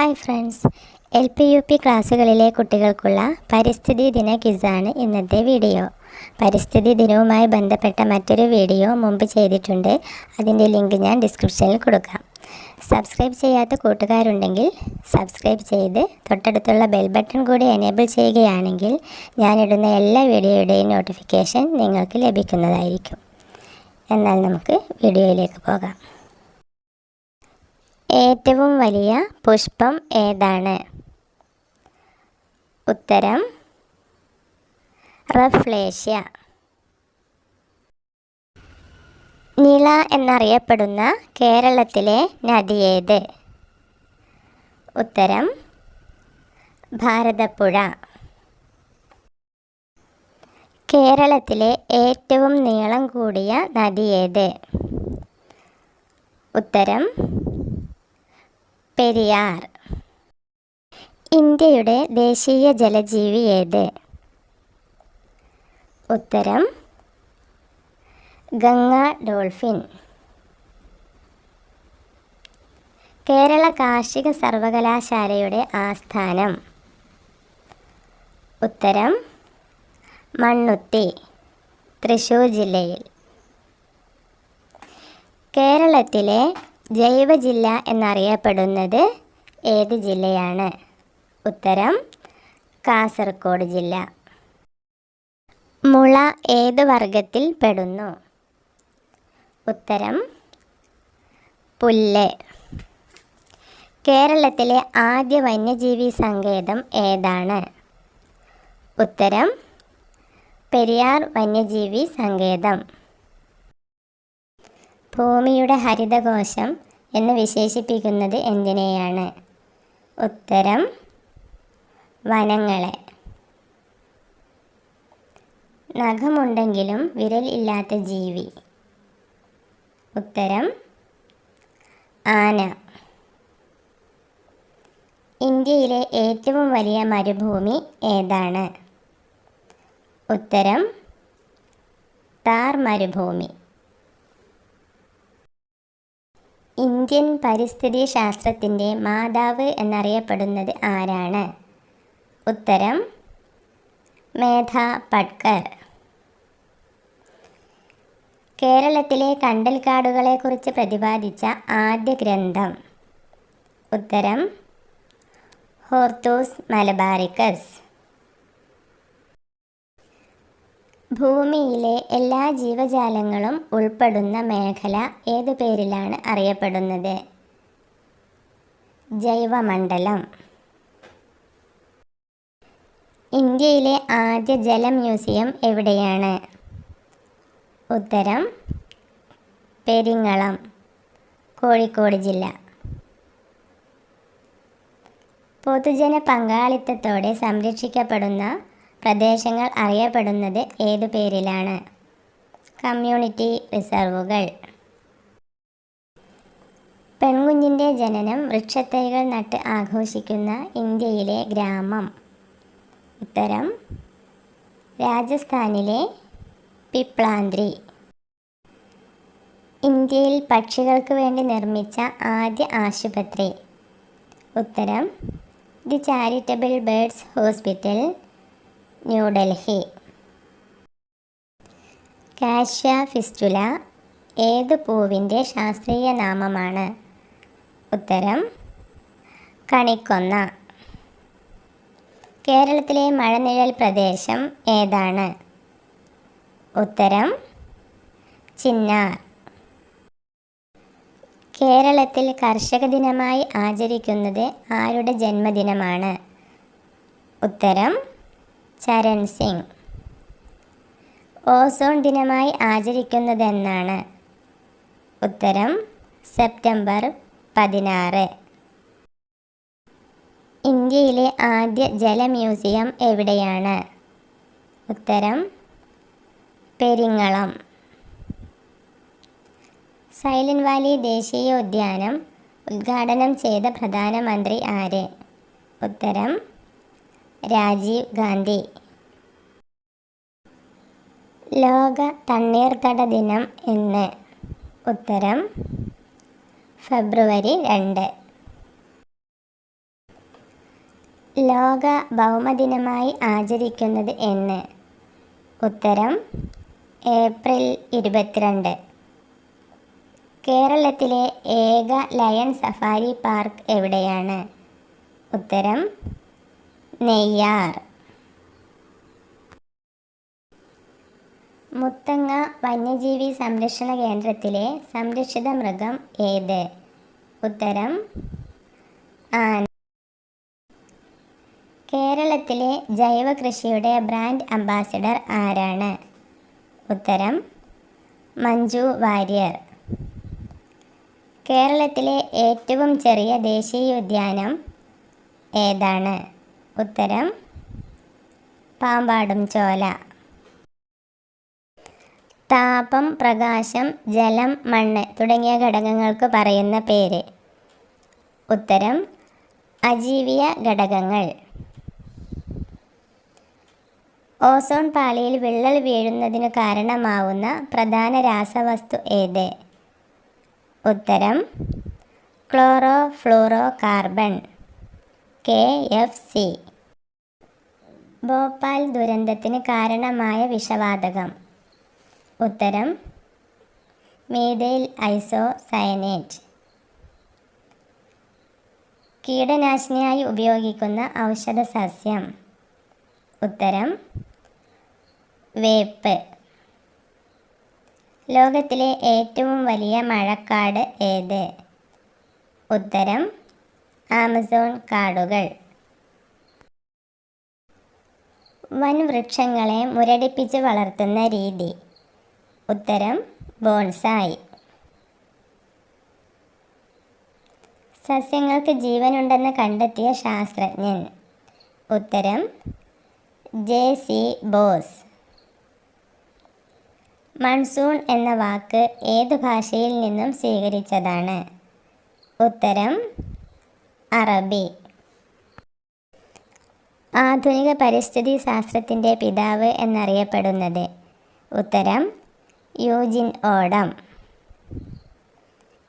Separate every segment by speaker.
Speaker 1: Hi friends L P U P ക്ലാസ്സുകളിലെ കുട്ടികൾക്കുള്ള പരിസ്ഥിതി ദിന ക്വിസാണ് ഇന്നത്തെ വീഡിയോ പരിസ്ഥിതി ദിനവുമായി ബന്ധപ്പെട്ട മറ്റൊരു വീഡിയോ മുമ്പ് ചെയ്തിട്ടുണ്ട്. അതിന്റെ ലിങ്ക് ഞാൻ ഡിസ്ക്രിപ്ഷനിൽ കൊടുക്കാം. സബ്സ്ക്രൈബ് ചെയ്യാത്ത കൂട്ടുകാരുണ്ടെങ്കിൽ സബ്സ്ക്രൈബ് ചെയ്ത് തൊട്ടടുത്തുള്ള ബെൽ ബട്ടൺ കൂടി എനേബിൾ ചെയ്യുകയാണെങ്കിൽ ഞാനിടുന്ന എല്ലാ വീഡിയോയുടെയും നോട്ടിഫിക്കേഷൻ നിങ്ങൾക്ക് ലഭിക്കുന്നതായിരിക്കും. എന്നാൽ നമുക്ക് വീഡിയോയിലേക്ക് പോകാം. ഏറ്റവും വലിയ പുഷ്പം ഏതാണ്? ഉത്തരം റഫ്ലേഷ്യ. നിള എന്നറിയപ്പെടുന്ന കേരളത്തിലെ നദി ഏത്? ഉത്തരം ഭാരതപ്പുഴ. കേരളത്തിലെ ഏറ്റവും നീളം കൂടിയ നദി ഏത്? ഉത്തരം പെരിയാർ. ഇന്ത്യയുടെ ദേശീയ ജലജീവി ഏത്? ഉത്തരം ഗംഗ ഡോൾഫിൻ. കേരള കാർഷിക സർവകലാശാലയുടെ ആസ്ഥാനം. ഉത്തരം മണ്ണുത്തി തൃശൂർ ജില്ലയിൽ. കേരളത്തിലെ ജൈവ ജില്ല എന്നറിയപ്പെടുന്നത് ഏത് ജില്ലയാണ്? ഉത്തരം കാസർഗോഡ് ജില്ല. മുള ഏത് വർഗത്തിൽ പെടുന്നു? ഉത്തരം പുല്ല്. കേരളത്തിലെ ആദ്യ വന്യജീവി സങ്കേതം ഏതാണ്? ഉത്തരം പെരിയാർ വന്യജീവി സങ്കേതം. ഭൂമിയുടെ ഹരിതകോശം എന്ന് വിശേഷിപ്പിക്കുന്നത് എന്തിനെയാണ്? ഉത്തരം വനങ്ങളെ. നഖമുണ്ടെങ്കിലും വിരൽ ഇല്ലാത്ത ജീവി. ഉത്തരം ആന. ഇന്ത്യയിലെ ഏറ്റവും വലിയ മരുഭൂമി ഏതാണ്? ഉത്തരം താർ മരുഭൂമി. ഇന്ത്യൻ പരിസ്ഥിതി ശാസ്ത്രത്തിന്റെ മാതാവ് എന്നറിയപ്പെടുന്നത് ആരാണ്? ഉത്തരം മേധ പട്കർ. കേരളത്തിലെ കണ്ടൽക്കാടുകളെക്കുറിച്ച് പ്രതിപാദിച്ച ആദ്യ ഗ്രന്ഥം. ഉത്തരം ഹോർത്തൂസ് മലബാറിക്കസ്. ഭൂമിയിലെ എല്ലാ ജീവജാലങ്ങളും ഉൾപ്പെടുന്ന മേഖല ഏതു പേരിലാണ് അറിയപ്പെടുന്നത്? ജൈവമണ്ഡലം. ഇന്ത്യയിലെ ആദ്യ ജല മ്യൂസിയം എവിടെയാണ്? ഉത്തരം പെരിങ്ങളം കോഴിക്കോട് ജില്ല. പൊതുജന പങ്കാളിത്തത്തോടെ സംരക്ഷിക്കപ്പെടുന്ന പ്രദേശങ്ങൾ അറിയപ്പെടുന്നത് ഏതു പേരിലാണ്? കമ്മ്യൂണിറ്റി റിസർവുകൾ. പെൺകുഞ്ഞിന്റെ ജനനം വൃക്ഷത്തൈകൾ നട്ട് ആഘോഷിക്കുന്ന ഇന്ത്യയിലെ ഗ്രാമം. ഉത്തരം രാജസ്ഥാനിലെ പിപ്ലാന്ത്രി. ഇന്ത്യയിൽ പക്ഷികൾക്ക് വേണ്ടി നിർമ്മിച്ച ആദ്യ ആശുപത്രി. ഉത്തരം the charitable birds hospital New Delhi. Cassia fistula ഏത് പൂവിന്റെ ശാസ്ത്രീയ നാമമാണ്? ഉത്തരം കണിക്കൊന്ന. കേരളത്തിലെ മഴനിഴൽ പ്രദേശം ഏതാണ്? ഉത്തരം ചിന്നാർ. കേരളത്തിൽ കർഷക ദിനമായി ആചരിക്കുന്നത് ആരുടെ ജന്മദിനമാണ്? ഉത്തരം ചരൺ സിംഗ്. ഓസോൺ ദിനമായി ആചരിക്കുന്നതെന്നാണ്. ഉത്തരം സെപ്റ്റംബർ പതിനാറ്. ഇന്ത്യയിലെ ആദ്യ ജല മ്യൂസിയം എവിടെയാണ്? ഉത്തരം പെരിങ്ങളം. സൈലന്റ് വാലി ദേശീയോദ്യാനം ഉദ്ഘാടനം ചെയ്ത പ്രധാനമന്ത്രി ആര്? ഉത്തരം രാജീവ് ഗാന്ധി. ലോക തണ്ണീർത്തട ദിനം എന്ന്. ഉത്തരം ഫെബ്രുവരി രണ്ട്. ലോക ഭൗമദിനമായി ആചരിക്കുന്നത് എന്ന്. ഉത്തരം ഏപ്രിൽ ഇരുപത്തിരണ്ട്. കേരളത്തിലെ ഏക ലയൺ സഫാരി പാർക്ക് എവിടെയാണ്? ഉത്തരം നെയ്യാർ. മുത്തങ്ങ വന്യജീവി സംരക്ഷണ കേന്ദ്രത്തിലെ സംരക്ഷിത മൃഗം ഏത്? ഉത്തരം ആന. കേരളത്തിലെ ജൈവ കൃഷിയുടെ ബ്രാൻഡ് അംബാസിഡർ ആരാണ്? ഉത്തരം മഞ്ജു വാര്യർ. കേരളത്തിലെ ഏറ്റവും ചെറിയ ദേശീയോദ്യാനം ഏതാണ്? ഉത്തരം പാമ്പാടും ചോല. താപം പ്രകാശം ജലം മണ്ണ് തുടങ്ങിയ ഘടകങ്ങൾക്ക് പറയുന്ന പേര്. ഉത്തരം അജീവിയ ഘടകങ്ങൾ. ഓസോൺ പാളിയിൽ വിള്ളൽ വീഴുന്നതിന് കാരണമാവുന്ന പ്രധാന രാസവസ്തു ഏത്? ഉത്തരം chlorofluorocarbon. K F C. Bhopal ദുരന്തത്തിന് കാരണമായ വിഷവാതകം. ഉത്തരം മീഥൈൽ ഐസോ സയനേറ്റ് കീടനാശിനിയായി ഉപയോഗിക്കുന്ന ഔഷധ സസ്യം ഉത്തരം വേപ്പ്. ലോകത്തിലെ ഏറ്റവും വലിയ മഴക്കാട് ഏത്? ഉത്തരം ആമസോൺ കാടുകൾ. വൻവൃക്ഷങ്ങളെ മുരടിപ്പിച്ച് വളർത്തുന്ന രീതി. ഉത്തരം ബോൺസായി. സസ്യങ്ങൾക്ക് ജീവനുണ്ടെന്ന് കണ്ടെത്തിയ ശാസ്ത്രജ്ഞൻ. ഉത്തരം ജെ സി ബോസ്. മൺസൂൺ എന്ന വാക്ക് ഏത് ഭാഷയിൽ നിന്നും സ്വീകരിച്ചതാണ്? ഉത്തരം അറബി. ആധുനിക പരിസ്ഥിതി ശാസ്ത്രത്തിന്റെ പിതാവ് എന്നറിയപ്പെടുന്നത്. ഉത്തരം Eugene Odum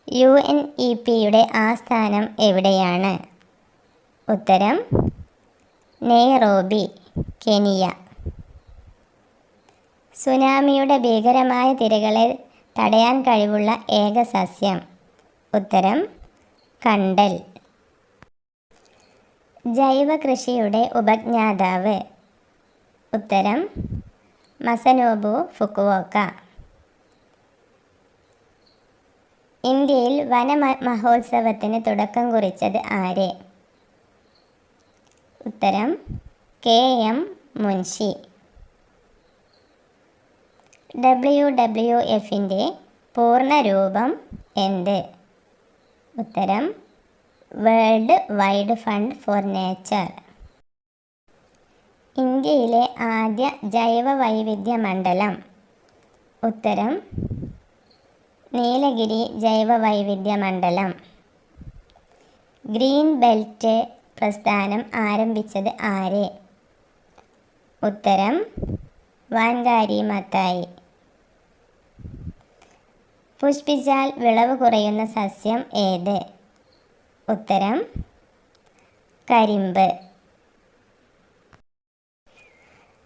Speaker 1: U N E പിയുടെ ആസ്ഥാനം എവിടെയാണ്? ഉത്തരം നെയ്റോബി കെനിയ. സുനാമിയുടെ ഭീകരമായ തിരകളെ തടയാൻ കഴിവുള്ള ഏക സസ്യം. ഉത്തരം കണ്ടൽ. ജൈവ കൃഷിയുടെ ഉപജ്ഞാതാവ്. ഉത്തരം മസനോബു ഫുക്കുവോക്ക. ഇന്ത്യയിൽ വന മഹോത്സവത്തിന് തുടക്കം കുറിച്ചത് ആര്? ഉത്തരം K M Munshi. W W എഫിന്റെ പൂർണരൂപം എന്ത്? ഉത്തരം world wide fund for nature ഇന്ത്യയിലെ ആദ്യ ജൈവ വൈവിധ്യ മണ്ഡലം. ഉത്തരം നീലഗിരി ജൈവ വൈവിധ്യ മണ്ഡലം. ഗ്രീൻ ബെൽറ്റ് പ്രസ്ഥാനം ആരംഭിച്ചത് ആര്? ഉത്തരം വാൻകാരി മത്തായി. പുഷ്പിച്ചാൽ വിളവ് കുറയുന്ന സസ്യം ഏത്? ഉത്തരം കരിമ്പ്.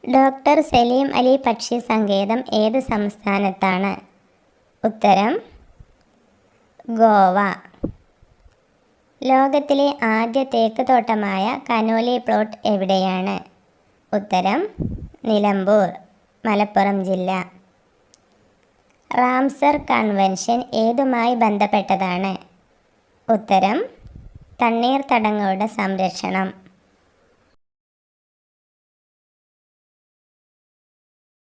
Speaker 1: ഡോക്ടർ സലീം അലി പക്ഷി സങ്കേതം ഏത് സംസ്ഥാനത്താണ്? ഉത്തരം ഗോവ. ലോകത്തിലെ ആദ്യ തേക്ക് തോട്ടമായ കനോലി പ്ലോട്ട് എവിടെയാണ്? ഉത്തരം നിലമ്പൂർ മലപ്പുറം ജില്ല. റാംസർ കൺവെൻഷൻ ഏതുമായി ബന്ധപ്പെട്ടതാണ്? ഉത്തരം തണ്ണീർത്തടങ്ങളുടെ സംരക്ഷണം.